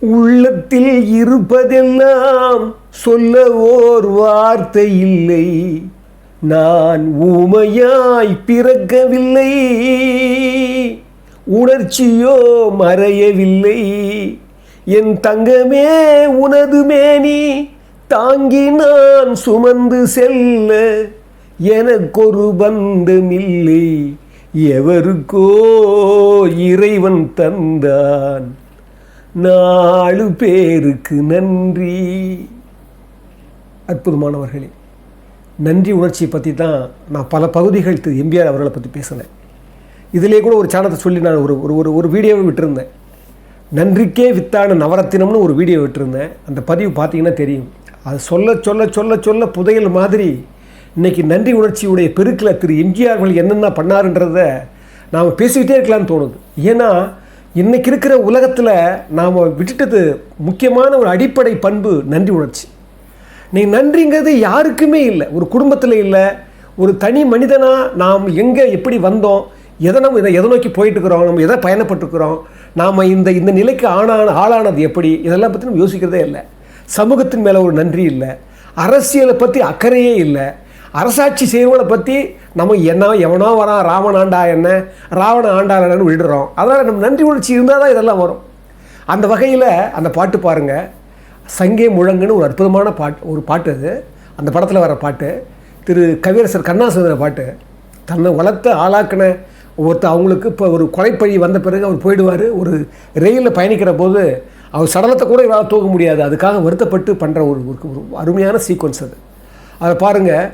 உள்ளத்தில் இருப்பதெல்லாம் சொல்ல ஓர் வார்த்தை இல்லை. நான் ஊமையாய் பிறக்கவில்லை. உணர்ச்சியோ மறையவில்லை. என் தங்கமே உனது மேனி தாங்கி நான் சுமந்து செல்ல எனக்கொரு பந்தமில்லை. எவருக்கோ இறைவன் தந்தான். நாலு பேருக்கு நன்றி. அற்புதமானவர்களே நன்றி உணர்ச்சியை பற்றி தான் நான் பல பகுதிகள் திரு எம்ஜிஆர் அவர்களை பற்றி பேசினேன். இதிலே கூட ஒரு சேனத்தை சொல்லி நான் ஒரு ஒரு ஒரு ஒரு வீடியோவை விட்டுருந்தேன். நன்றிக்கே வித்தான நவரத்தினம்னு ஒரு வீடியோ விட்டுருந்தேன். அந்த பதிவு பார்த்தீங்கன்னா தெரியும். அது சொல்ல சொல்ல சொல்ல சொல்ல புதையல் மாதிரி இன்னைக்கு நன்றி உணர்ச்சியுடைய பெருக்கில் திரு எம்ஜிஆர் என்னென்ன பண்ணாருன்றத நாம் பேசிக்கிட்டே இருக்கலாம்னு தோணுது. ஏன்னா இன்றைக்கி இருக்கிற உலகத்தில் நாம் விட்டுட்டது முக்கியமான ஒரு அடிப்படை பண்பு நன்றி உணர்ச்சி. நீ நன்றிங்கிறது யாருக்குமே இல்லை. ஒரு குடும்பத்தில் இல்லை ஒரு தனி மனிதனாக நாம் எங்கே எப்படி வந்தோம் எதை நம்ம இதை எதை நோக்கி போயிட்டு இருக்கிறோம் நம்ம எதை பயணப்பட்டுருக்குறோம் நாம் இந்த இந்த நிலைக்கு ஆளான ஆளானது எப்படி இதெல்லாம் பற்றி நம்ம யோசிக்கிறதே இல்லை. சமூகத்தின் மேலே ஒரு நன்றி இல்லை. அரசியலை பற்றி அக்கறையே இல்லை. அரசாட்சி செய்வங்களை பற்றி நம்ம என்ன எவனோ வரான் ராவன் ஆண்டா என்ன ராவண ஆண்டா என்னன்னு விடுறோம் அதனால் நம்ம நன்றி உணர்ச்சி இருந்தால் தான் இதெல்லாம் வரும். அந்த வகையில் அந்த பாட்டு பாருங்கள் சங்கே முழங்குன்னு ஒரு அற்புதமான பாட்டு ஒரு பாட்டு அது. அந்த படத்தில் வர பாட்டு. திரு கவியரசர் கண்ணாசுந்தர பாட்டு. தன்னை வளர்த்த ஆளாக்கின ஒருத்தர் அவங்களுக்கு இப்போ ஒரு கொலைப்பழி வந்த பிறகு அவர் போயிடுவார். ஒரு ரயிலில் பயணிக்கிற போது அவர் சடலத்தை கூட இவரால் தூக்க முடியாது. அதுக்காக வருத்தப்பட்டு பண்ணுற ஒரு ஒரு ஒரு அருமையான சீக்வன்ஸ் அது. அதை பாருங்கள்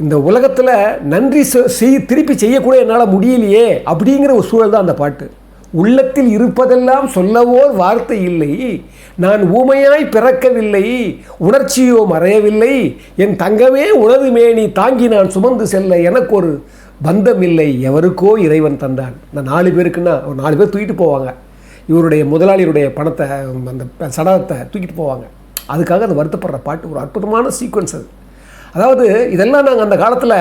இந்த உலகத்தில் நன்றி செ- செய் திருப்பி செய்யக்கூட என்னால் முடியலையே அப்படிங்கிற ஒரு சூழல் தான் அந்த பாட்டு. உள்ளத்தில் இருப்பதெல்லாம் சொல்லவோ வார்த்தை இல்லை. நான் ஊமையாய் பிறக்கவில்லை. உணர்ச்சியோ மறையவில்லை. என் தங்கமே உனது மேனி தாங்கி நான் சுமந்து செல்ல எனக்கு ஒரு பந்தம் இல்லை எவருக்கோ இறைவன் தந்தான். நான் நாலு பேருக்குன்னா ஒரு நாலு பேர் தூக்கிட்டு போவாங்க. இவருடைய முதலாளியுடைய பணத்தை அந்த சடலத்தை தூக்கிட்டு போவாங்க. அதுக்காக அந்த வருத்தப்படுற பாட்டு. ஒரு அற்புதமான சீக்வன்ஸ் அது. அதாவது இதெல்லாம் நாங்கள் அந்த காலத்தில்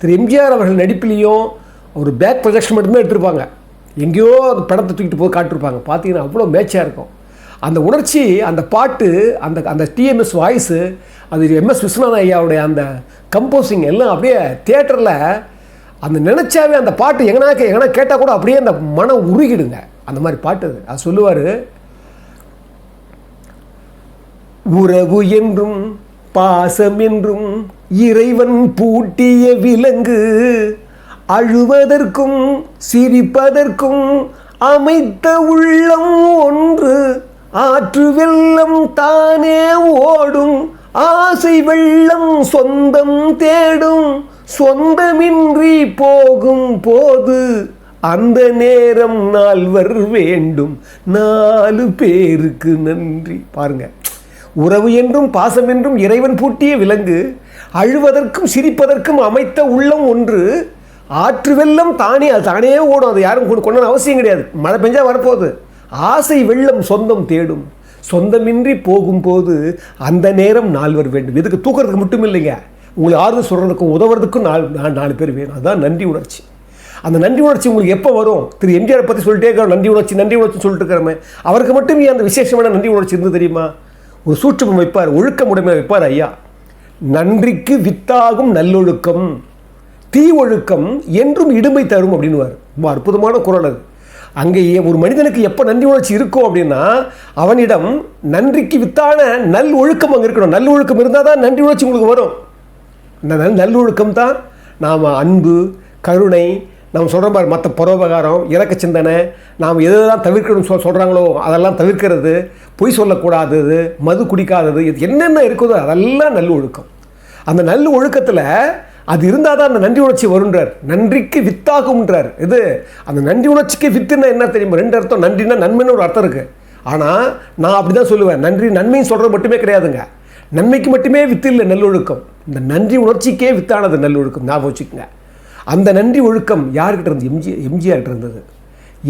திரு எம்ஜிஆர் அவர்கள் நடிப்பிலையும் ஒரு பேக் ப்ரொஜெக்ஷன் மட்டும்தான் எடுத்திருப்பாங்க. எங்கேயோ அந்த படத்தை தூக்கிட்டு போய் காட்டிருப்பாங்க. பார்த்தீங்கன்னா அவ்வளோ மேட்சாக இருக்கும். அந்த உணர்ச்சி அந்த பாட்டு அந்த அந்த டிஎம்எஸ் வாய்ஸு அது எம்எஸ் விஸ்வநாதன் ஐயாவுடைய அந்த கம்போசிங் எல்லாம் அப்படியே தேட்டரில் அந்த நினச்சாவே அந்த பாட்டு எங்கனா எங்கனா கேட்டால் கூட அப்படியே அந்த மனம் உருகிடுங்க. அந்த மாதிரி பாட்டு அது. அது சொல்லுவார் உறவு என்றும் பாசம் என்றும் இறைவன் பூட்டிய விலங்கு அழுவதற்கும் சிரிப்பதற்கும் அமைத்த உள்ளம் ஒன்று. ஆற்று வெள்ளம் தானே ஓடும். ஆசை வெள்ளம் சொந்தம் தேடும். சொந்தமின்றி போகும் போது அந்த நேரம் நால்வர் வேண்டும். நாலு பேருக்கு நன்றி. பாருங்க. உறவு என்றும் பாசம் என்றும் இறைவன் பூட்டிய விலங்கு அழுவதற்கும் சிரிப்பதற்கும் அமைத்த உள்ளம் ஒன்று ஆற்று வெள்ளம் தானே அது தானே ஓடும் அது யாரும் கொண்டு அவசியம் கிடையாது. மழை பெஞ்சால் வரப்போகுது. ஆசை வெள்ளம் சொந்தம் தேடும். சொந்தமின்றி போகும்போது அந்த நேரம் நால்வர் வேண்டும். இதுக்கு தூக்கிறதுக்கு மட்டும் இல்லைங்க. உங்களை ஆறுதல் சொல்கிறதுக்கும் உதவுறதுக்கும் நாலு நாலு பேர் வேணும். அதுதான் நன்றி உணர்ச்சி. அந்த நன்றி உணர்ச்சி உங்களுக்கு எப்போ வரும்? திரு எம்ஜிஆரை பற்றி சொல்லிட்டே இருக்கிறோம் நன்றி உணர்ச்சி நன்றி உணர்ச்சி சொல்லிட்டு இருக்கிறோமே. அவருக்கு மட்டும் ஏன் அந்த விசேஷமான நன்றி உணர்ச்சி இருந்து தெரியுமா? ஒரு சூட்சமம் வைப்பார் ஒழுக்கமுடைமை வைப்பார் ஐயா. நன்றிக்கு வித்தாகும் நல்லொழுக்கம் தீ ஒழுக்கம் என்றும் இடுமை தரும் அப்படின்னுவார். ரொம்ப அற்புதமான குரல் அது. அங்கே ஒரு மனிதனுக்கு எப்போ நன்றி உணர்ச்சி இருக்கும் அப்படின்னா அவனிடம் நன்றிக்கு வித்தான நல் ஒழுக்கம் அங்கே இருக்கணும். நல் ஒழுக்கம் இருந்தால் தான் நன்றி உணர்ச்சி உங்களுக்கு வரும். நல்லொழுக்கம் தான் நாம் அன்பு கருணை நம்ம சொல்கிற மாதிரி மற்ற பரோபகாரம் இலக்க சிந்தனை நாம் எதெல்லாம் தவிர்க்கணும்னு சொல் சொல்கிறாங்களோ அதெல்லாம் தவிர்க்கிறது பொய் சொல்லக்கூடாதது மது குடிக்காதது இது என்னென்ன இருக்குதோ அதெல்லாம் நல்லொழுக்கம் அந்த நல்ல ஒழுக்கத்தில் அது இருந்தால் தான் அந்த நன்றி உணர்ச்சி வருன்றார் நன்றிக்கு வித்தாகும்ன்றார். இது அந்த நன்றி உணர்ச்சிக்கு வித்துன்னா என்ன தெரியுமா? ரெண்டு அர்த்தம். நன்றினா நன்மைன்னு ஒரு அர்த்தம் இருக்குது ஆனால் நான் அப்படி தான் சொல்லுவேன். நன்றி நன்மைன்னு சொல்கிறது மட்டுமே கிடையாதுங்க. நன்மைக்கு மட்டுமே வித்து இல்லை நல்லொழுக்கம் இந்த நன்றி உணர்ச்சிக்கே வித்தானது நல்லொழுக்கம் ஞாபகம் வச்சுக்கோங்க. அந்த நன்றி ஒழுக்கம் யார்கிட்ட இருந்து எம்ஜி எம்ஜிஆர்கிட்ட இருந்தது.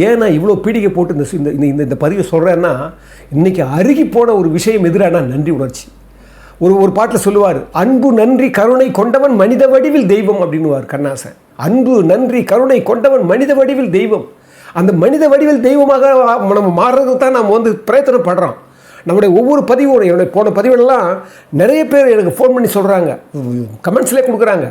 ஏன் நான் இவ்வளோ பீடிகை போட்டு இந்த இந்த இந்த இந்த பதிவை சொல்கிறேன்னா இன்றைக்கி அருகி போன ஒரு விஷயம் எதிரான நன்றி உணர்ச்சி. ஒரு ஒரு பாட்டில் சொல்லுவார் அன்பு நன்றி கருணை கொண்டவன் மனித வடிவில் தெய்வம் அப்படின்னுவார் கண்ணாசன். அன்பு நன்றி கருணை கொண்டவன் மனித வடிவில் தெய்வம். அந்த மனித வடிவில் தெய்வமாக நம்ம மாறுறதுக்கு தான் நம்ம வந்து பிரயத்தனப்படுறோம். நம்முடைய ஒவ்வொரு பதிவும் என்னுடைய போன பதிவுகளெல்லாம் நிறைய பேர் எனக்கு ஃபோன் பண்ணி சொல்கிறாங்க கமெண்ட்ஸ்லேயே கொடுக்குறாங்க.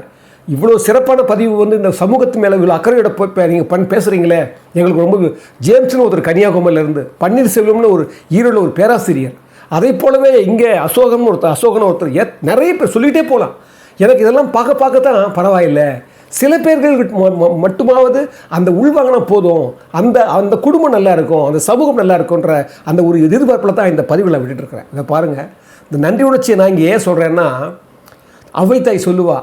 இவ்வளோ சிறப்பான பதிவு வந்து இந்த சமூகத்து மேலே இவ்வளோ அக்கறையோட போய் நீங்கள் பண்ணி பேசுகிறீங்களே எங்களுக்கு ரொம்ப ஜேம்ஸ்னு ஒருத்தர் கன்னியாகுமரியிலேருந்து பன்னீர்செல்வம்னு ஒரு ஈரோடு ஒரு பேராசிரியர். அதே போலவே இங்கே அசோகன் ஒருத்தர் அசோகன் ஒருத்தர் எத் நிறைய பேர் சொல்லிகிட்டே போகலாம் எனக்கு இதெல்லாம் பார்க்க பார்க்க தான் பரவாயில்லை. சில பேர்கள் ம- மட்டுமாவது அந்த உள்வாங்கினா போதும். அந்த அந்த குடும்பம் நல்லா இருக்கும் அந்த சமூகம் நல்லா இருக்கும்ன்ற அந்த ஒரு எதிர்பார்ப்பில் தான் இந்த பதிவில் விட்டுட்டு இருக்கிறேன். இதை பாருங்கள் இந்த நன்றி உணர்ச்சியை நான் இங்கே ஏன் சொல்கிறேன்னா அவைத்தாய் சொல்லுவா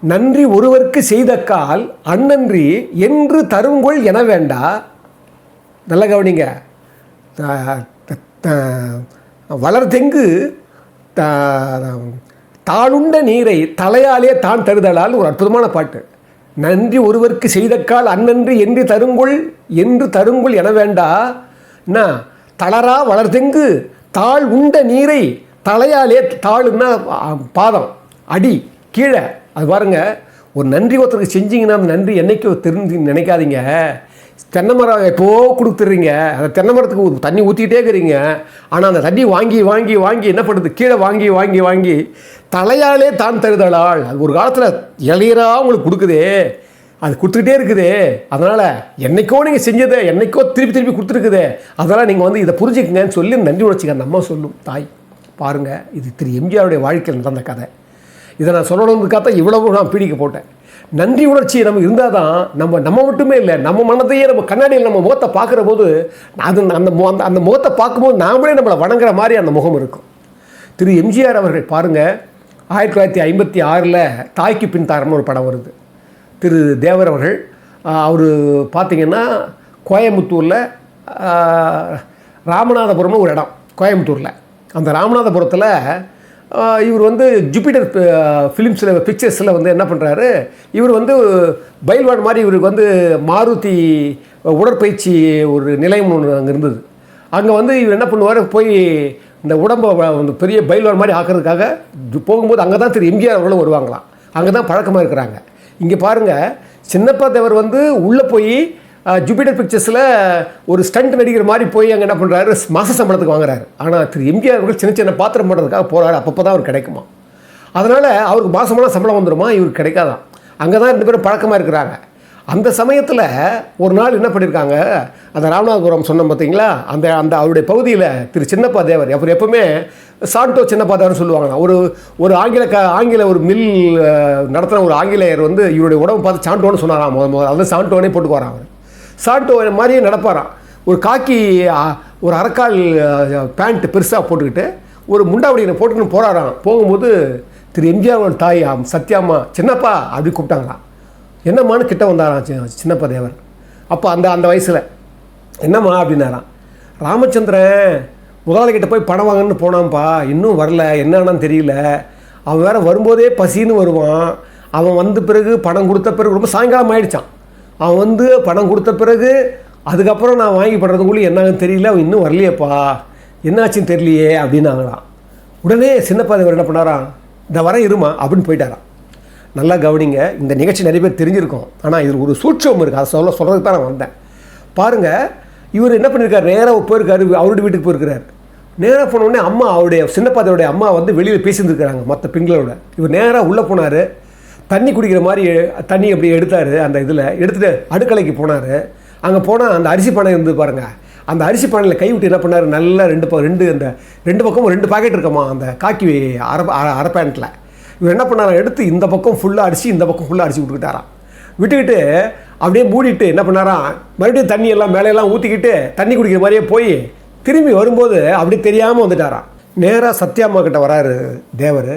நன்றி ஒருவருக்கு செய்த கால் அந்நன்றி என்று தருங்கொள் என வேண்டா. நல்ல கவனிங்க. வளர்த்தெங்கு த- தாளுண்ட நீரை தலையாலே தான் தருதலால் ஒரு அற்புதமான பாட்டு. நன்றி ஒருவருக்கு செய்தக்கால் அன்னன்று என்று தருங்கொள் என்று தருங்கொள் என வேண்டா. என்ன? தளரா வளர்த்தெங்கு தாள் உண்ட நீரை தலையாலே தாளுன்னா பாதம் அடி கீழே. அது பாருங்கள் ஒரு நன்றி ஒருத்தருக்கு செஞ்சீங்கன்னா அந்த நன்றி என்னைக்கோ தெரிஞ்சு நினைக்காதீங்க. தென்னை மரம் எப்போ கொடுத்துட்றீங்க? அந்த தென்னை மரத்துக்கு ஒரு தண்ணி ஊற்றிக்கிட்டே இருக்கிறீங்க. ஆனால் அந்த தண்ணி வாங்கி வாங்கி வாங்கி என்ன பண்ணுறது கீழே வாங்கி வாங்கி வாங்கி தலையாலே தான் தருதலாள். அது ஒரு காலத்தில் இளையராக உங்களுக்கு கொடுக்குதே. அது கொடுத்துக்கிட்டே இருக்குதே. அதனால் என்னைக்கோ நீங்கள் செஞ்சதை என்னைக்கோ திருப்பி திருப்பி கொடுத்துருக்குதே. அதனால் நீங்கள் வந்து இதை புரிஞ்சுக்கங்கன்னு சொல்லி நன்றி உணர்ச்சிக்க அந்த அம்மா சொல்லும். தாய் பாருங்கள் இது திரு எம்ஜிஆருடைய வாழ்க்கையில் நடந்த கதை. இதை நான் சொல்லணுன்றதுக்காக தான் இவ்வளவு நான் பீடிக்க போட்டேன். நன்றி உணர்ச்சி நம்ம இருந்தால் தான் நம்ம நம்ம மட்டுமே இல்லை நம்ம மனதையே நம்ம கண்ணாடியில் நம்ம முகத்தை பார்க்குற போது அது அந்த அந்த அந்த முகத்தை பார்க்கும்போது நாமளே நம்மளை வணங்குற மாதிரி அந்த முகம் இருக்கும். திரு எம்ஜிஆர் அவர்கள் பாருங்கள் ஆயிரத்தி தொள்ளாயிரத்தி ஐம்பத்தி ஆறில் தாய்க்கு பின் தாரம்னு ஒரு படம் வருது. திரு தேவர் அவர்கள் அவர் பார்த்திங்கன்னா கோயம்புத்தூரில் ராமநாதபுரம்னு ஒரு இடம் கோயம்புத்தூரில். அந்த ராமநாதபுரத்தில் இவர் வந்து ஜூபிட்டர் ஃபிலிம்ஸில் பிக்சர்ஸில் வந்து என்ன பண்ணுறாரு இவர் வந்து பைல்வான் மாதிரி இவருக்கு வந்து மாருதி உடற்பயிற்சி ஒரு நிலையம் ஒன்று அங்கே இருந்தது. அங்கே வந்து இவர் என்ன பண்ணுவார்? போய் இந்த உடம்பை வந்து பெரிய பைல்வான் மாதிரி ஆக்கிறதுக்காக போகும்போது அங்கே தான் திரு எம்ஜிஆர் அவர்களும் வருவாங்களாம். அங்கே தான் பழக்கமாக இருக்கிறாங்க. இங்கே பாருங்கள் சின்னப்பா தேவர் வந்து உள்ளே போய் ஜூபிட்டர் பிக்சர்ஸில் ஒரு ஸ்டண்ட் நடிகர் மாதிரி போய் அங்கே என்ன பண்ணுறாரு மாத சம்பளத்துக்கு வாங்குறாரு. ஆனால் திரு எம்ஜிஆர் அவர்கள் சின்ன சின்ன பாத்திரம் பண்ணுறதுக்காக போகிறாரு அப்பப்போ தான் அவர் கிடைக்குமா? அதனால் அவருக்கு மாதமான சம்பளம் வந்துடுமா இவருக்கு கிடைக்காதான் அங்கே தான் ரெண்டு பேரும் பழக்கமாக இருக்கிறாங்க. அந்த சமயத்தில் ஒரு நாள் என்ன பண்ணியிருக்காங்க அந்த ராமநாதபுரம் சொன்னோம் பார்த்தீங்களா அந்த அந்த அவருடைய பகுதியில் திரு சின்னப்பா தேவர் அவர் எப்பவுமே சாண்டோ சின்னப்பா தேவர்னு சொல்லுவாங்க ஒரு ஒரு ஆங்கில க ஆங்கில ஒரு மில் நடத்துகிற ஒரு ஆங்கிலேயர் வந்து இவருடைய உடம்பு பார்த்து சாண்டோன்னு சொன்னாராம். முத முதல்ல அது சாண்டோனே போட்டுக்கு வரான் அவர். சாண்டோ மாதிரியே நடப்பாராம். ஒரு காக்கி ஒரு அரைக்கால் பேண்ட்டு பெருசாக போட்டுக்கிட்டு ஒரு முண்டாவடியை போட்டுக்கின்னு போகிறாராம் போகும்போது திரு எம்ஜிஆர் தாய் சத்யாம்மா சின்னப்பா அப்படி கூப்பிட்டாங்களாம். என்னம்மான்னு கிட்ட வந்தாராம் சின்னப்பா தேவர். அப்போ அந்த அந்த வயசில் என்னம்மா? அப்படின்னாராம். ராமச்சந்திரன் முதலாளிகிட்ட போய் பணம் வாங்கன்னு போனான்ப்பா இன்னும் வரல என்னன்னு தெரியல. அவன் வேறு வரும்போதே பசின்னு வருவான். அவன் வந்த பிறகு பணம் கொடுத்த பிறகு ரொம்ப சாயங்காலம் ஆயிடுச்சான் அவன் வந்து பணம் கொடுத்த பிறகு அதுக்கப்புறம் நான் வாங்கி படுறதுக்குள்ளே என்னன்னு தெரியல அவன் இன்னும் வரலையேப்பா. என்னாச்சுன்னு தெரியலையே அப்படின்னாங்களாம். உடனே சின்னப்பாதவர் என்ன பண்ணாராம்? இந்த வர இருமா அப்படின்னு போயிட்டாராம். நல்லா கவனிங்க இந்த நிகழ்ச்சி நிறைய பேர் தெரிஞ்சிருக்கும். ஆனால் இதில் ஒரு சூட்சம் இருக்குது அதை சொல்ல சொல்கிறதுக்கு தான் நான் வந்தேன். பாருங்கள் இவர் என்ன பண்ணியிருக்கார் நேராக போயிருக்காரு அவருடைய வீட்டுக்கு போயிருக்கிறார். நேராக போனோடனே அம்மா அவருடைய சின்னப்பாதையோடைய அம்மா வந்து வெளியில் பேசியிருந்துருக்காங்க மற்ற பெண்களோட. இவர் நேராக உள்ளே போனார். தண்ணி குடிக்கிற மாதிரி தண்ணி அப்படி எடுத்தார் அந்த இதில். எடுத்துகிட்டு அடுக்கலைக்கு போனார். அங்கே போனால் அந்த அரிசி பானை இருந்து பாருங்கள் அந்த அரிசி பானையில் கை விட்டு என்ன பண்ணார்? நல்லா ரெண்டு ப ரெண்டு அந்த ரெண்டு பக்கமும் ரெண்டு பாக்கெட் இருக்கமா? அந்த காக்கி அரை அரை- அரை பேண்ட்டில் இவர் என்ன பண்ணாராம் எடுத்து இந்த பக்கம் ஃபுல்லாக அரிசி இந்த பக்கம் ஃபுல்லாக அரிசி விட்டுக்கிட்டாராம் விட்டுக்கிட்டு அப்படியே மூடிட்டு என்ன பண்ணாராம் மறுபடியும் தண்ணி எல்லாம் மேலையெல்லாம் ஊற்றிக்கிட்டு தண்ணி குடிக்கிற மாதிரியே போய் திரும்பி வரும்போது அப்படி தெரியாமல் வந்துட்டாராம் நேராக சத்யாம்மா கிட்ட வராரு தேவர்.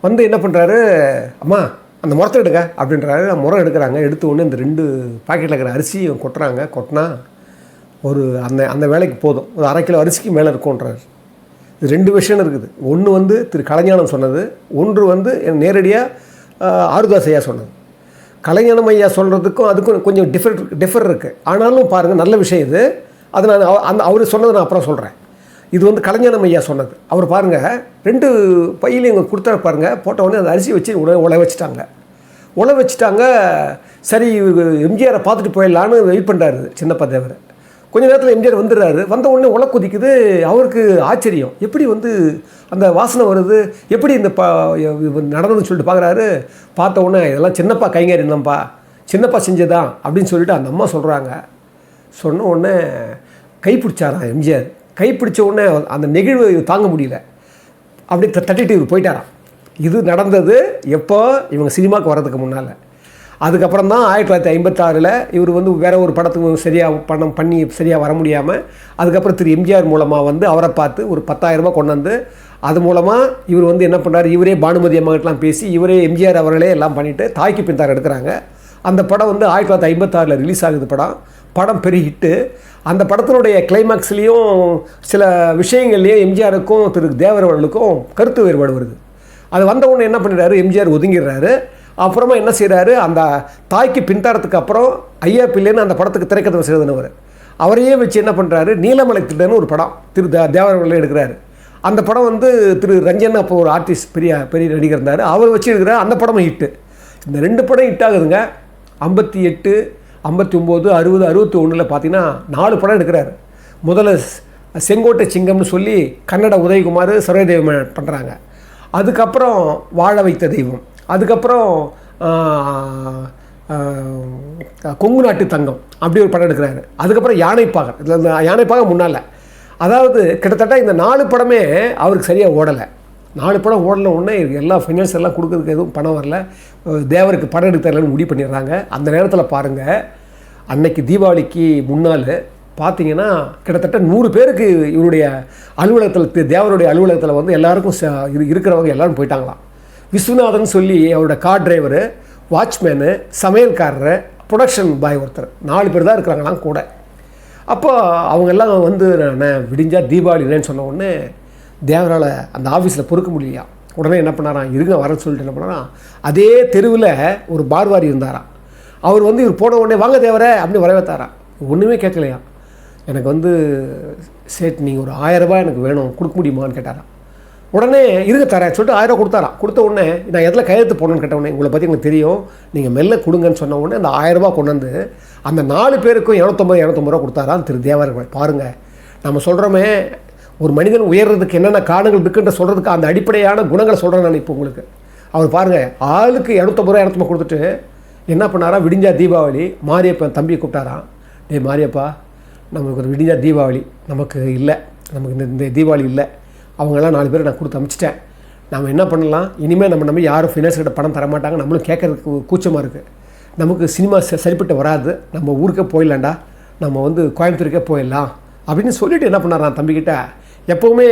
வந்து என்ன பண்ணுறாரு அம்மா அந்த முறத்தை எடுங்க அப்படின்றாரு. முறம் எடுக்கிறாங்க. எடுத்த உடனே இந்த ரெண்டு பாக்கெட்டில் இருக்கிற அரிசியும் கொட்டுறாங்க. கொட்டினா ஒரு அந்த அந்த வேலைக்கு போதும். ஒரு அரை கிலோ அரிசிக்கு மேலே இருக்கும்ன்றார். இது ரெண்டு விஷயம் இருக்குது. ஒன்று வந்து திரு கலைஞானம் சொன்னது. ஒன்று வந்து நேரடியாக ஆறுதாஸ் ஐயா சொன்னது. கலைஞானம் ஐயா சொல்கிறதுக்கும் அதுக்கும் கொஞ்சம் டிஃபர் டிஃபர் இருக்குது ஆனாலும் பாருங்கள் நல்ல விஷயம் இது. அது நான் அந்த அவர் சொன்னதை நான் அப்புறம் சொல்கிறேன் இது வந்து கலைஞனம் ஐயா சொன்னது. அவர் பாருங்கள் ரெண்டு பையிலையும் இங்கே கொடுத்தா பாருங்கள் போட்ட உடனே அந்த அரிசி வச்சு உட உழ வச்சுட்டாங்க. உழ வச்சுட்டாங்க சரி எம்ஜிஆரை பார்த்துட்டு போயிடலான்னு வெயிட் பண்ணுறாரு சின்னப்பா தேவர். கொஞ்ச நேரத்தில் எம்ஜிஆர் வந்துடுறாரு. வந்த உடனே உல குதிக்குது அவருக்கு ஆச்சரியம். எப்படி வந்து அந்த வாசனை வருது? எப்படி இந்த ப நடந்ததுன்னு சொல்லிட்டு பார்க்குறாரு பார்த்த உடனே இதெல்லாம் சின்னப்பா கைங்காரி தான்ப்பா சின்னப்பா செஞ்சதான் அப்படின்னு சொல்லிட்டு அந்த அம்மா சொல்கிறாங்க சொன்ன உடனே கைப்பிடிச்சாராம் எம்ஜிஆர். கைப்பிடிச்ச உடனே அந்த நெகிழ்வு தாங்க முடியல. அப்படி த- தட்டிட்டு இவர் போயிட்டாராம். இது நடந்தது எப்போ? இவங்க சினிமாவுக்கு வர்றதுக்கு முன்னால். அதுக்கப்புறம் தான் ஆயிரத்தி தொள்ளாயிரத்தி ஐம்பத்தாறில் இவர் வந்து வேற ஒரு படத்துக்கு சரியாக பணம் பண்ணி சரியாக வர முடியாமல் அதுக்கப்புறம் திரு எம்ஜிஆர் மூலமாக வந்து அவரை பார்த்து ஒரு பத்தாயிரரூபா கொண்டு வந்து அது மூலமாக இவர் வந்து என்ன பண்ணுறாரு இவரே பானுமதி அம்மாகிட்டலாம் பேசி இவரே எம்ஜிஆர் அவர்களே எல்லாம் பண்ணிவிட்டு தாய்க்கு பின்தார் எடுக்கிறாங்க. அந்த படம் வந்து ஆயிரத்தி தொள்ளாயிரத்தி ஐம்பத்தாறில் ரிலீஸ் ஆகுது படம். படம் பெருகிட்டு ஹிட்டு அந்த படத்தினுடைய கிளைமேக்ஸ்லேயும் சில விஷயங்கள்லேயும் எம்ஜிஆருக்கும் திரு தேவரவர்களுக்கும் கருத்து வேறுபாடு வருது. அது வந்தவுடனே என்ன பண்ணிடுறாரு? எம்ஜிஆர் ஒதுங்கிடுறாரு. அப்புறமா என்ன செய்கிறாரு அந்த தாய்க்கு பின்தாரத்துக்கு அப்புறம் ஐயா பிள்ளைன்னு அந்த படத்துக்கு திரைக்கதை எழுதினவர் அவரையே வச்சு என்ன பண்ணுறாரு நீலமலை திருடன்னு ஒரு படம் திரு தேவரவர்கள் எடுக்கிறாரு. அந்த படம் வந்து திரு ரஞ்சன் அப்போ ஒரு ஆர்டிஸ்ட் பெரிய பெரிய நடிகர் இருந்தார். அவர் வச்சு எடுக்கிறார் அந்த படமும் ஹிட்டு இந்த ரெண்டு படம் ஹிட் ஆகுதுங்க. ஐம்பத்தி எட்டு ஐம்பத்தி ஒம்பது அறுபது அறுபத்தி ஒன்றில் பார்த்தீங்கன்னா நாலு படம் எடுக்கிறாரு. முதல்ல செங்கோட்டை சிங்கம்னு சொல்லி கன்னட உதயகுமார் சரோதேவம் பண்ணுறாங்க அதுக்கப்புறம் வாழ வைத்த தெய்வம். அதுக்கப்புறம் கொங்கு நாட்டு தங்கம் அப்படி ஒரு படம் எடுக்கிறாரு. அதுக்கப்புறம் யானைப்பாகர் இதில் இந்த யானைப்பாகன் முன்னால். அதாவது கிட்டத்தட்ட இந்த நாலு படமே அவருக்கு சரியாக ஓடலை. நாலு படம் ஓடல உடனே எல்லா ஃபைனான்ஸ் எல்லாம் கொடுக்கறதுக்கு எதுவும் பணம் வரல. தேவருக்கு படம் எடுக்க தரலன்னு முடிவு பண்ணிடுறாங்க. அந்த நேரத்தில் பாருங்கள் அன்னைக்கு தீபாவளிக்கு முன்னால் பார்த்தீங்கன்னா கிட்டத்தட்ட நூறு பேருக்கு இவருடைய அலுவலகத்தில் தேவருடைய அலுவலகத்தில் வந்து எல்லாருக்கும் ச- இரு- இருக்கிறவங்க எல்லாரும் போயிட்டாங்களாம் விஸ்வநாதன் சொல்லி அவரோட கார் டிரைவரு வாட்ச்மேனு சமையல்காரரு ப்ரொடக்ஷன் பாய் ஒருத்தர். நாலு பேர் தான் இருக்கிறாங்களாம் கூட. அப்போ அவங்க எல்லாம் வந்து நான் தீபாவளி தீபாவளின்னு சொன்ன உடனே தேவரால் அந்த ஆஃபீஸில் பொறுக்க முடியலையா? உடனே என்ன பண்ணாராம்? இருங்க வரேன்னு சொல்லிட்டு என்ன பண்ணாராம்? அதே தெருவில் ஒரு பார்வாரி இருந்தாராம். அவர் வந்து இவர் போன உடனே வாங்க தேவரை அப்படின்னு வரவேற்றாராம். ஒன்றுமே கேட்கலையா? எனக்கு வந்து சேட் நீங்கள் ஒரு ஆயரரூபா எனக்கு வேணும். கொடுக்க முடியுமான்னு கேட்டாராம். உடனே இருங்க தரேன் சொல்லிட்டு ஆயிரம் கொடுத்தாரா கொடுத்தாராம். கொடுத்த உடனே நான் எதில் கையெழுத்து போடணும்னு கேட்ட உடனே உங்களை பற்றி எனக்கு தெரியும். நீங்கள் மெல்ல கொடுங்கன்னு சொன்ன உடனே அந்த ஆயிரம் கொண்டு வந்து அந்த நாலு பேருக்கும் இரநூத்தொம்பது இரநூத்தொம்பது ரூபா கொடுத்தாராம். திரு தேவர்கள் பாருங்கள் நம்ம சொல்கிறோமே ஒரு மனிதன் உயர்றதுக்கு என்னென்ன காரணங்கள் இருக்குன்ற சொல்கிறதுக்கு அந்த அடிப்படையான குணங்களை சொல்கிறேன் நான் இப்போ உங்களுக்கு. அவர் பாருங்கள் ஆளுக்கு இரநூத்தம்பது ரூபா இரநூத்தம்பது கொடுத்துட்டு என்ன பண்ணாரா? விடிஞ்சா தீபாவளி மாரியப்பன் தம்பியை கூப்பிட்டாரான் டேய் மாரியப்பா நமக்கு ஒரு விடிஞ்சா தீபாவளி நமக்கு இல்லை நமக்கு இந்த இந்த தீபாவளி இல்லை. அவங்களாம் நாலு பேர் நான் கொடுத்து அனுப்பிச்சிட்டேன் நம்ம என்ன பண்ணலாம்? இனிமேல் நம்ம நம்ம யாரும் ஃபினான்ஸ் கிட்ட பணம் தர மாட்டாங்க நம்மளும் கேட்கறதுக்கு கூச்சமாக இருக்குது நமக்கு சினிமா ச- சரிப்பட்டு வராது. நம்ம ஊருக்கே போயிடலாண்டா நம்ம வந்து கோயம்புத்தூருக்கே போயிடலாம் அப்படின்னு சொல்லிவிட்டு என்ன பண்ணாராம் தம்பிக்கிட்ட எப்போவுமே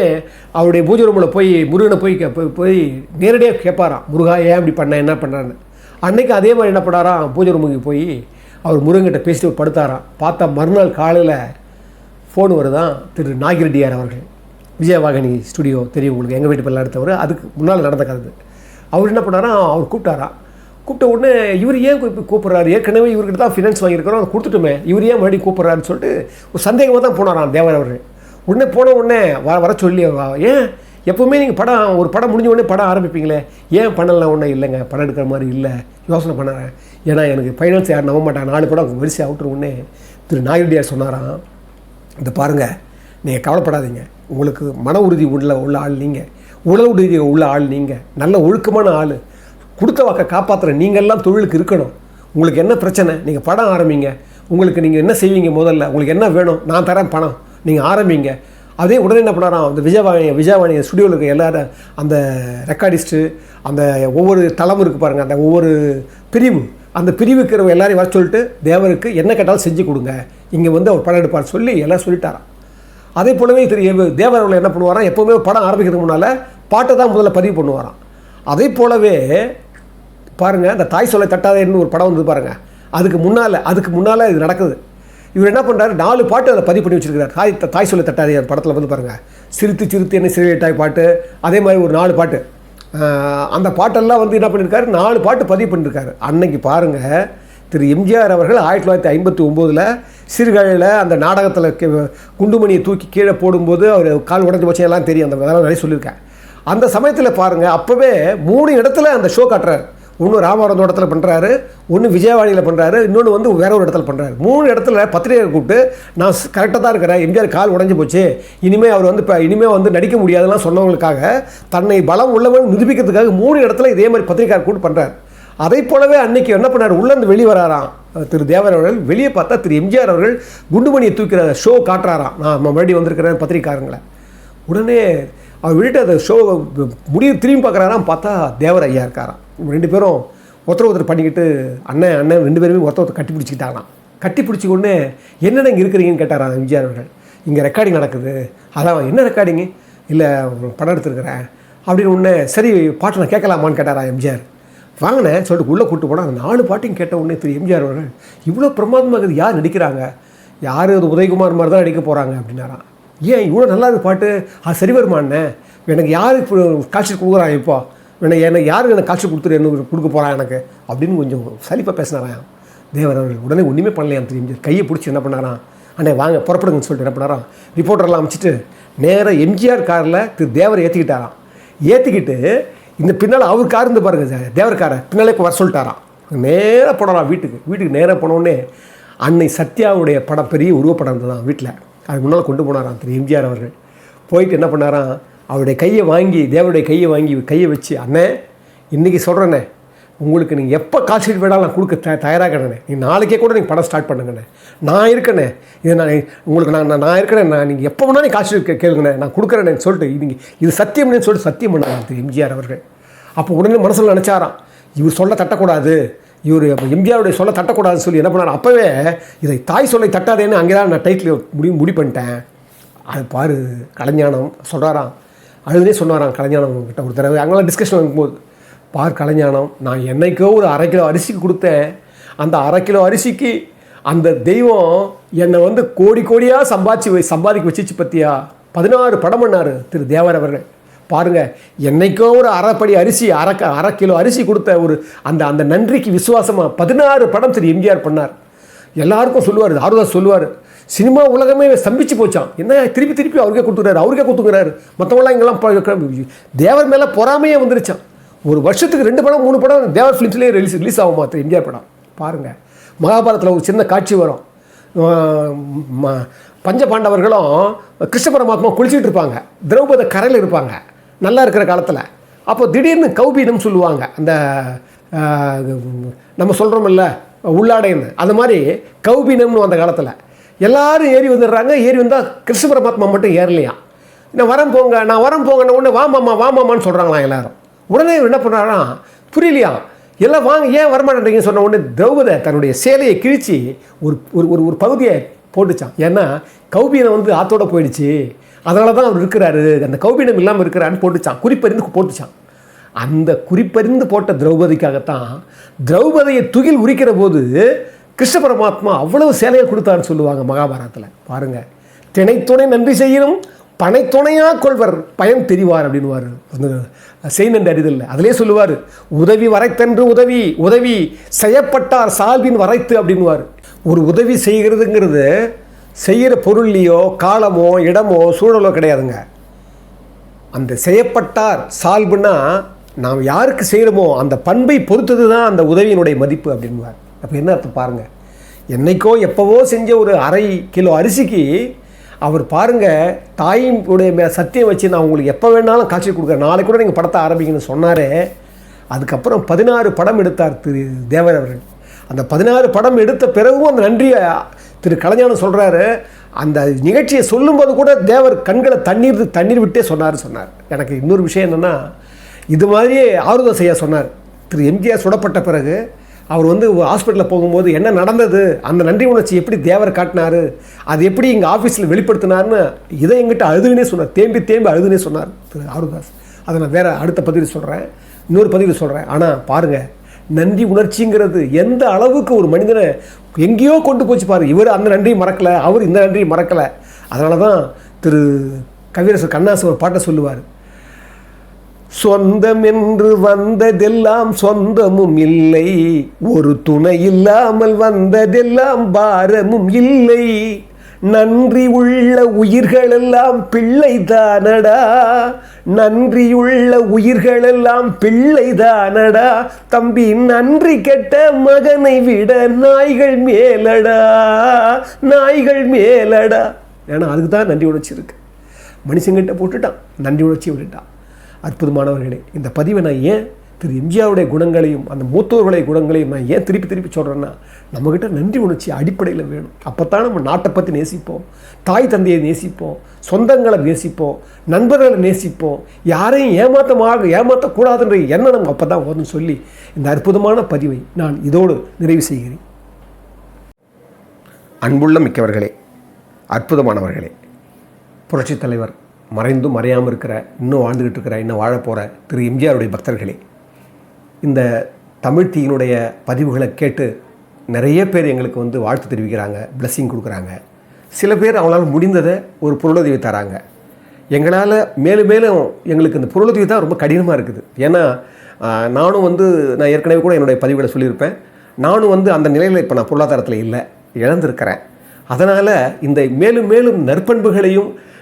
அவருடைய பூஜை ரூமில் போய் முருகனை போய் கே- போய் நேரடியாக கேட்பாராம் முருகா ஏன் இப்படி பண்ண? என்ன பண்ணுறான்னு அன்னைக்கு அதே மாதிரி என்ன பண்ணாராம் பூஜை ரூமுக்கு போய் அவர் முருகன்கிட்ட பேசிட்டு படுத்தாராம். பார்த்தா மறுநாள் காலையில் ஃபோன் வருதான் திரு. நாகிரெட்டியார் அவர்கள். விஜயவாகினி ஸ்டுடியோ தெரியும் உங்களுக்கு. எங்கள் வீட்டு பிள்ளை எடுத்தவர் அதுக்கு முன்னால் நடந்த கதை அவர் என்ன பண்ணாராம் அவர் கூப்பிட்டாராம். கூப்பிட்ட உடனே இவர் ஏன் கூப்பிட்றாரு? ஏற்கனவே இவர்கிட்ட தான் ஃபினான்ஸ் வாங்கியிருக்கிறோம். அதை கொடுத்துட்டுமே. இவர் ஏன் மறுபடியும் கூப்பிட்றாருன்னு சொல்லிட்டு ஒரு சந்தேகமாக தான் போனாராம் தேவர் அவர் உடனே போன உடனே வர வர சொல்லி வா- ஏன்? எப்போவுமே நீங்கள் படம் ஒரு படம் முடிஞ்ச உடனே படம் ஆரம்பிப்பீங்களே? ஏன் பண்ணலாம் ஒன்றும் இல்லைங்க? படம் எடுக்கிற மாதிரி இல்லை. யோசனை பண்ணுறேன். ஏன்னா எனக்கு ஃபைனான்ஸ் யாரும் நம்ப மாட்டாங்க. நாலு படம் வரிசை அவுட்ரு உடனே திரு நாயுடியார் சொன்னாராம் இந்த பாருங்கள் நீங்கள் கவலைப்படாதீங்க. உங்களுக்கு மன உறுதி உள்ள உள்ள ஆள் நீங்கள் உடல் உறுதி உள்ள ஆள் நீங்கள் நல்ல ஒழுக்கமான ஆள். கொடுத்த வாக்கை காப்பாற்றுற நீங்கள்லாம் தொழிலுக்கு இருக்கணும். உங்களுக்கு என்ன பிரச்சனை? நீங்கள் படம் ஆரம்பிங்க. உங்களுக்கு நீங்கள் என்ன செய்வீங்க முதல்ல? உங்களுக்கு என்ன வேணும்? நான் தரேன் பணம். நீங்கள் ஆரம்பிங்க. அதே உடனே என்ன பண்ணாராம்? அந்த விஜயவாணி விஜயவாணி ஸ்டுடியோவில் இருக்க எல்லாரும் அந்த ரெக்கார்டிஸ்ட்டு அந்த ஒவ்வொரு தளம் இருக்குது பாருங்கள் அந்த ஒவ்வொரு பிரிவு அந்த பிரிவுக்கு எல்லாரையும் வர சொல்லிட்டு தேவருக்கு என்ன கேட்டாலும் செஞ்சு கொடுங்க. இங்கே வந்து அவர் படம் எடுப்பார் சொல்லி எல்லாம் சொல்லிட்டாராம். அதே போலவே திரு தேவர் அவர்கள் என்ன பண்ணுவாராம்? எப்போவுமே படம் ஆரம்பிக்கிறதுக்கு முன்னால் பாட்டை தான் முதல்ல பதிவு பண்ணுவாராம். அதே போலவே பாருங்கள் அந்த தாய் சொல்லை தட்டாதேன்னு ஒரு படம் வந்து பாருங்கள் அதுக்கு முன்னால் அதுக்கு முன்னால் இது நடக்குது. இவர் என்ன பண்ணுறாரு நாலு பாட்டு அதில் பதிவு பண்ணி வச்சிருக்கிறார். தாய் தாய் சொல்ல தட்டாதே அந்த படத்தில் வந்து பாருங்கள் சிரித்து சிரித்து என்ன சிறுவிட்டாய் பாட்டு. அதே மாதிரி ஒரு நாலு பாட்டு. அந்த பாட்டெல்லாம் வந்து என்ன பண்ணியிருக்காரு நாலு பாட்டு பதிவு பண்ணியிருக்காரு அன்னைக்கு பாருங்கள் திரு எம்ஜிஆர் அவர்கள் ஆயிரத்தி தொள்ளாயிரத்தி ஐம்பத்தி ஒம்போதில் சிறுகழையில் அந்த நாடகத்தில் குண்டுமணியை தூக்கி கீழே போடும்போது அவர் கால் உடஞ்சி போச்சு எல்லாம் தெரியும். அந்த அதெல்லாம் நிறைய சொல்லியிருக்கேன். அந்த சமயத்தில் பாருங்கள் அப்போவே மூணு இடத்துல அந்த ஷோ காட்டுறாரு. ஒன்று ராமவரம் தோட்டத்தில் பண்ணுறாரு ஒன்று விஜயவாணியில் பண்ணுறாரு இன்னொன்று வந்து வேற ஒரு இடத்துல பண்ணுறாரு மூணு இடத்துல பத்திரிகையை கூப்பிட்டு நான் கரெக்டாக தான் இருக்கிறேன் எம்ஜிஆர் கால் உடஞ்சி போச்சு இனிமேல் அவர் வந்து இப்போ இனிமேல் வந்து நடிக்க முடியாதுலாம் சொன்னவங்களுக்காக தன்னை பலம் உள்ளவன் நிரூபிக்கிறதுக்காக மூணு இடத்துல இதே மாதிரி பத்திரிகையார் கூப்பிட்டு பண்ணுறாரு அதை போலவே அன்னைக்கு என்ன பண்ணார்? உள்ளேருந்து வெளியே வராராம். திரு தேவர் அவர்கள் வெளியே பார்த்தா திரு எம்ஜிஆர் அவர்கள் குண்டுமணியை தூக்கிற ஷோ காட்டுறாராம். நான் மறுபடியும் வந்திருக்கிறேன் பத்திரிக்காரங்களை உடனே அவர் விட்டுட்டு அந்த ஷோ முடிவு திரும்பி பார்க்குறாராம் பார்த்தா தேவர் ஐயா இருக்காராம். ரெண்டு பேரும் ஒருத்தர் ஒருத்தர் பண்ணிக்கிட்டு அண்ணன் அண்ணன் ரெண்டு பேருமே ஒருத்தர் ஒருத்தர் கட்டி பிடிச்சிக்கிட்டாங்களாம். கட்டி பிடிச்சி கொண்டு என்னென்ன இங்கே இருக்கிறீங்கன்னு கேட்டாராம் எம்ஜிஆர் அவர்கள். இங்கே ரெக்கார்டிங் நடக்குது. அதான் என்ன ரெக்கார்டிங்கு இல்லை படம் எடுத்துருக்குறேன். அப்படின்னு ஒன்று சரி பாட்டு நான் கேட்கலாமான்னு கேட்டாரா எம்ஜிஆர். வாங்கினேன் சொல்லிட்டு உள்ளே கூட்டு போனால் அந்த நாலு பாட்டையும் கேட்ட உடனே திரு எம்ஜிஆர் அவர்கள் இவ்வளோ பிரமாதமாக இருக்குது யார் நடிக்கிறாங்க? யார் அது உதயகுமார் மாதிரி தான் நடிக்க போகிறாங்க அப்படின்னாரான் ஏன் இவ்வளோ நல்லா இருக்கு பாட்டு? அது சரி வருமானே எனக்கு யார் இப்போ காட்சி கொடுக்குறான் இப்போ? எனக்கு எனக்கு யார் எனக்கு காட்சி கொடுத்துரு என்ன கொடுக்க போகிறான் எனக்கு? அப்படின்னு கொஞ்சம் சலிப்பாக பேசினாராம் தேவர் அவர்கள் உடனே ஒன்றுமே பண்ணலையான் தெரியும் கையை பிடிச்சி என்ன பண்ணாரான் அண்ணே வாங்க புறப்படுங்கன்னு சொல்லிட்டு என்ன பண்ணாராம் ரிப்போர்ட்டர்லாம் அமைச்சிட்டு நேராக எம்ஜிஆர் காரில் திரு தேவரை ஏற்றிக்கிட்டாராம் ஏற்றிக்கிட்டு இந்த பின்னால் அவர் கார் இருந்து பாருங்க சார் தேவர் காரை பின்னாலே இப்போ வர சொல்லிட்டாராம் நேராக போனாராம் வீட்டுக்கு. வீட்டுக்கு நேராக போனோடனே அன்னை சத்யாவுடைய படம் பெரிய உருவப்படம் இருந்ததான் வீட்டில் அதுக்கு முன்னால் கொண்டு போனாராம் திரு எம்ஜிஆர் அவர்கள். போயிட்டு என்ன பண்ணாராம்? அவருடைய கையை வாங்கி தேவருடைய கையை வாங்கி கையை வச்சு அண்ணே இன்றைக்கி சொல்கிறேண்ணே உங்களுக்கு நீங்கள் எப்போ காசு வேணாலும் நான் கொடுக்க த தயாராகண்ணே நீ நாளைக்கே கூட நீங்கள் படம் ஸ்டார்ட் பண்ணுங்கண்ணே நான் இருக்கேண்ணே இது நான் உங்களுக்கு நான் நான் இருக்கிறேன் நான் நீங்கள் எப்போ வேணாலும் காசு கேளுங்கண்ணே நான் கொடுக்குறேன்னு சொல்லிட்டு இது இது சத்தியம்னு சொல்லிட்டு சத்தியம் பண்ணாராம் திரு எம்ஜிஆர் அவர்கள். அப்போ உடனே மனசில் நினச்சாராம் இவர் சொல்ல தட்டக்கூடாது இவர் எம்ஜிஆருடைய சொல்ல தட்டக்கூடாதுன்னு சொல்லி என்ன பண்ணார்? அப்போவே இதை தாய் சொல்லை தட்டாதேன்னு அங்கே தான் நான் டைட்டில் முடி முடி பண்ணிட்டேன். அது பாரு கலைஞானம் சொல்கிறாராம் அழுதுனே சொன்னாராம் கலைஞானம் கிட்ட ஒரு தடவை. அங்கெல்லாம் டிஸ்கஷன் இருக்கும்போது பார் கலைஞானம் நான் என்னைக்கோ ஒரு அரை கிலோ அரிசிக்கு கொடுத்தேன். அந்த அரை கிலோ அரிசிக்கு அந்த தெய்வம் என்னை வந்து கோடி கோடியாக சம்பாதிச்சு வை சம்பாதிக்க வச்சிச்சு பற்றியா பதினாறு படம் பண்ணார் திரு தேவர் அவர்கள். பாருங்க என்னைக்கோ ஒரு அரைப்படி அரிசி அரை க- அரை கிலோ அரிசி கொடுத்த ஒரு அந்த அந்த நன்றிக்கு விசுவாசமாக பதினாறு படம் திரு எம்ஜிஆர் பண்ணார். எல்லாருக்கும் சொல்லுவார் ஆர்வதாஸ் சொல்லுவார். சினிமா உலகமே ஸ்தம்பிச்சு போச்சான் என்ன திருப்பி திருப்பி அவருக்கே கொடுத்துக்கிறாரு அவருக்கே கொடுத்துக்கிறாரு. மற்றவங்களாம் இங்கெல்லாம் தேவர் மேலே பொறாமையே வந்துருச்சான் ஒரு வருஷத்துக்கு ரெண்டு படம் மூணு படம் தேவர் ஃபிலிம்ஸ்லேயே ரிலீஸ் ரிலீஸ் ஆகும் மாத்திரம் எம்ஜிஆர் படம்? பாருங்கள் மகாபாரத்தில் ஒரு சின்ன காட்சி வரும். ம- பஞ்ச பாண்டவர்களும் கிருஷ்ண பரமாத்மா குளிச்சுட்டு இருப்பாங்க. திரௌபதி கரையில் இருப்பாங்க. நல்லா இருக்கிற காலத்தில். அப்போ திடீர்னு கௌபீனம் சொல்லுவாங்க. அந்த நம்ம சொல்கிறோமில்ல உள்ளாடைன்னு. அது மாதிரி கௌபீனம்னு அந்த காலத்தில். எல்லாரும் ஏறி வந்துடுறாங்க. ஏறி வந்தால் கிருஷ்ண பரமாத்மா மட்டும் ஏறலையா? நான் வரம் போங்க நான் வரம் போங்கன்ன உடனே வா வாமாமான்னு சொல்கிறாங்களா எல்லாரும். உடனே இவர் என்ன பண்ணுறாராம் புரியலையா? எல்லாம் வாங்க ஏன் வரமாட்டேன்றீங்கன்னு சொன்ன உடனே திரௌபதை தன்னுடைய சேலையை கிழிச்சு ஒரு ஒரு ஒரு ஒரு பகுதியை போட்டுச்சான். ஏன்னா கௌபீனம் வந்து ஆத்தோட போயிடுச்சு. அதனால தான் அவர் இருக்கிறாரு. அந்த கௌபீனம் இல்லாமல் இருக்கிறாருன்னு போட்டுச்சான். குறிப்பறிந்து போட்டுச்சான். அந்த குறிப்பறிந்து போட்ட திரௌபதிக்காகத்தான் திரௌபதியை துகில் உரிக்கிற போது கிருஷ்ண பரமாத்மா அவ்வளவு சேலையை கொடுத்தாருன்னு சொல்லுவாங்க மகாபாரதத்தில். பாருங்கள் திணைத்துணை நன்றி செய்யணும் பனைத்துணையாக கொள்வர் பயன் தெரிவார் அப்படின்னுவார். அந்த செய்நன்று அறிதல் அதிலே சொல்லுவார் உதவி வரைத்தன்று உதவி உதவி செய்யப்பட்டார் சால்வின் வரைத்து அப்படின்னுவார். ஒரு உதவி செய்கிறதுங்கிறது செய்கிற பொருள்லையோ காலமோ இடமோ சூழலோ கிடையாதுங்க. அந்த செய்யப்பட்டார் சால்புனா நாம் யாருக்கு செய்கிறோமோ அந்த பண்பை பொறுத்தது தான் அந்த உதவியினுடைய மதிப்பு அப்படின்வார் அப்போ என்ன அர்த்தம் பாருங்கள் என்னைக்கோ எப்போவோ செஞ்ச ஒரு அரை கிலோ அரிசிக்கு அவர் பாருங்கள் தாயினுடைய சத்தியம் வச்சு நான் உங்களுக்கு எப்போ வேணாலும் காட்சி கொடுக்குறேன். நாளைக்கு கூட நீங்கள் படத்தை ஆரம்பிக்கணும்னு சொன்னாரே. அதுக்கப்புறம் பதினாறு படம் எடுத்தார் திரு தேவர் அவர்கள். அந்த பதினாறு படம் எடுத்த பிறகும் அந்த நன்றியை திரு கலைஞானம் சொல்கிறாரு அந்த நிகழ்ச்சியை சொல்லும்போது கூட தேவர் கண்களை தண்ணீர் தண்ணீர் விட்டே சொன்னார் சொன்னார். எனக்கு இன்னொரு விஷயம் என்னென்னா இது மாதிரியே ஆறுதல் செய்ய சொன்னார். திரு எம்ஜிஆர் சுடப்பட்ட பிறகு அவர் வந்து ஹாஸ்பிட்டலில் போகும்போது என்ன நடந்தது அந்த நன்றி உணர்ச்சி எப்படி தேவர் காட்டினாரு அது எப்படி இங்கே ஆஃபீஸில் வெளிப்படுத்தினார்னு இதை எங்கிட்ட அழுதுனே சொன்னார். தேம்பி தேம்பி அழுதுனே சொன்னார் திரு ஆருதாஸ் அதை நான் வேறு அடுத்த பதிவு சொல்கிறேன் இன்னொரு பதிவு சொல்கிறேன் ஆனால் பாருங்கள் நன்றி உணர்ச்சிங்கிறது எந்த அளவுக்கு ஒரு மனிதனை எங்கேயோ கொண்டு போச்சு பாரு. இவர் அந்த நன்றியை மறக்கலை அவர் இந்த நன்றியை மறக்கலை. அதனால தான் திரு கவிரசர் கண்ணாசு ஒரு பாட்டை சொல்லுவார். சொந்தம் என்று வந்ததெல்லாம் சொந்தமும் இல்லை ஒரு துணை இல்லாமல் வந்ததெல்லாம் பாரமும் இல்லை. நன்றி உள்ள உயிர்களெல்லாம் பிள்ளைதானடா. நன்றியுள்ள உயிர்களெல்லாம் பிள்ளைதானடா. தம்பி நன்றி கெட்ட மகனை விட நாய்கள் மேலடா. நாய்கள் மேலடா. ஏன்னா அதுக்கு தான் நன்றி உணர்ச்சி இருக்கு மனுஷங்கிட்ட போட்டுட்டான். நன்றி உணர்ச்சி விட்டுட்டான். அற்புதமானவர்களே இந்த பதிவை நான் ஏன் திரு எம்ஜிஆருடைய குணங்களையும் அந்த மூத்தோர்களுடைய குணங்களையும் நான் ஏன் திருப்பி திருப்பி சொல்கிறேன்னா நம்மக்கிட்ட நன்றி உணர்ச்சி அடிப்படையில் வேணும். அப்போ தான் நம்ம நாட்டை பற்றி நேசிப்போம் தாய் தந்தையை நேசிப்போம் சொந்தங்களை நேசிப்போம் நண்பர்களை நேசிப்போம் யாரையும் ஏமாற்றமாக ஏமாற்றக்கூடாதுன்ற எண்ணம் நம்ம அப்போ தான் வரும்னு சொல்லி இந்த அற்புதமான பதிவை நான் இதோடு நிறைவு செய்கிறேன். அன்புள்ள மிக்கவர்களே அற்புதமானவர்களே புரட்சித் தலைவர் மறைந்தும் மறையாமல் இருக்கிற இன்னும் வாழ்ந்துக்கிட்டு இருக்கிற இன்னும் வாழப்போகிற திரு எம்ஜிஆருடைய பக்தர்களே இந்த தமிழ் தீயினுடைய பதிவுகளை கேட்டு நிறைய பேர் எங்களுக்கு வந்து வாழ்த்து தெரிவிக்கிறாங்க பிளஸ்ஸிங் கொடுக்குறாங்க. சில பேர் அவங்களால முடிந்ததை ஒரு பொருளுதவி தராங்க. எங்களால் மேலும் மேலும் எங்களுக்கு இந்த பொருளுதவி தான் ரொம்ப கடினமாக இருக்குது. ஏன்னா நானும் வந்து நான் ஏற்கனவே கூட என்னுடைய பதிவுகளை சொல்லியிருப்பேன். நானும் வந்து அந்த நிலையில் இப்போ நான் பொருளாதாரத்தில் இல்லை இழந்திருக்கிறேன். அதனால் இந்த மேலும் மேலும் நற்பண்புகளையும்